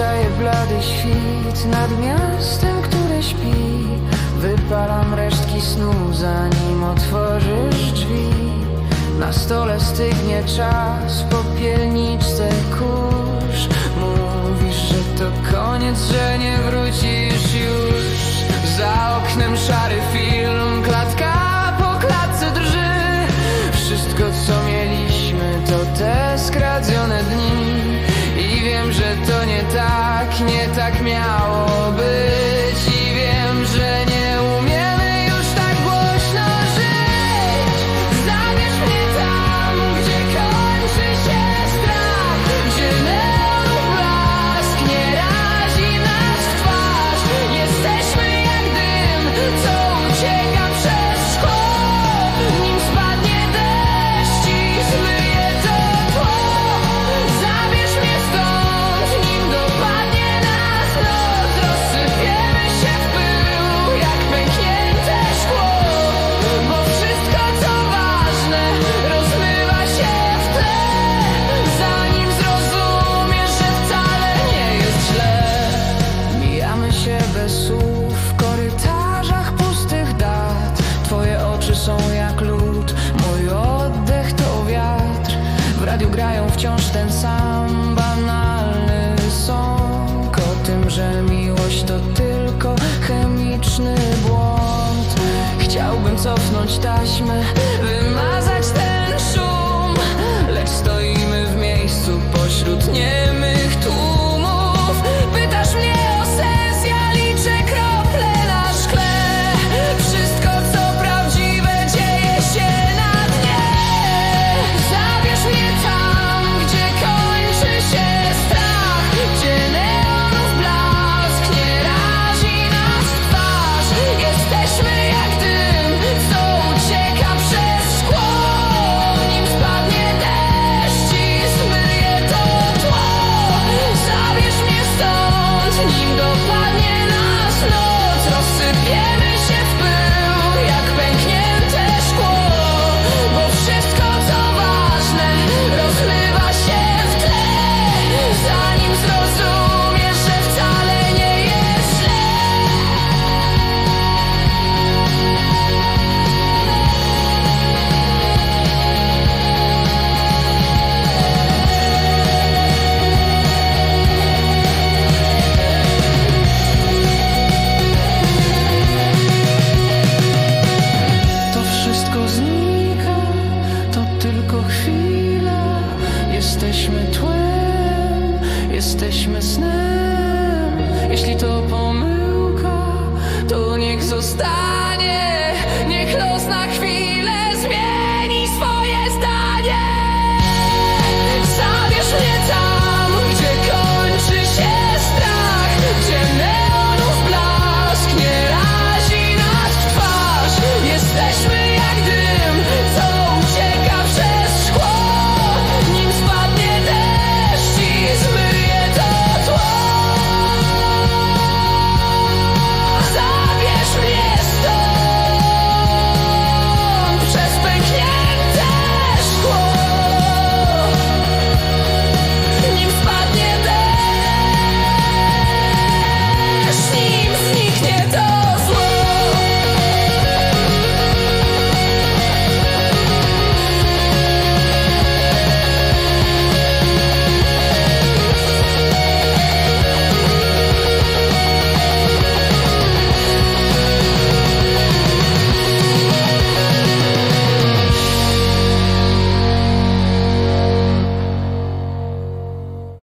Wstaje blady świt nad miastem, które śpi. Wypalam resztki snu, zanim otworzysz drzwi. Na stole stygnie czas, popielniczce kurz. Mówisz, że to koniec, że nie wrócisz już. Za oknem szary Nie tak miało być. wciąż ten sam banalny sąk o tym, że miłość to tylko chemiczny błąd. Chciałbym cofnąć taśmę. jesteśmy snem. Jeśli to pomyłka, to niech zostanie.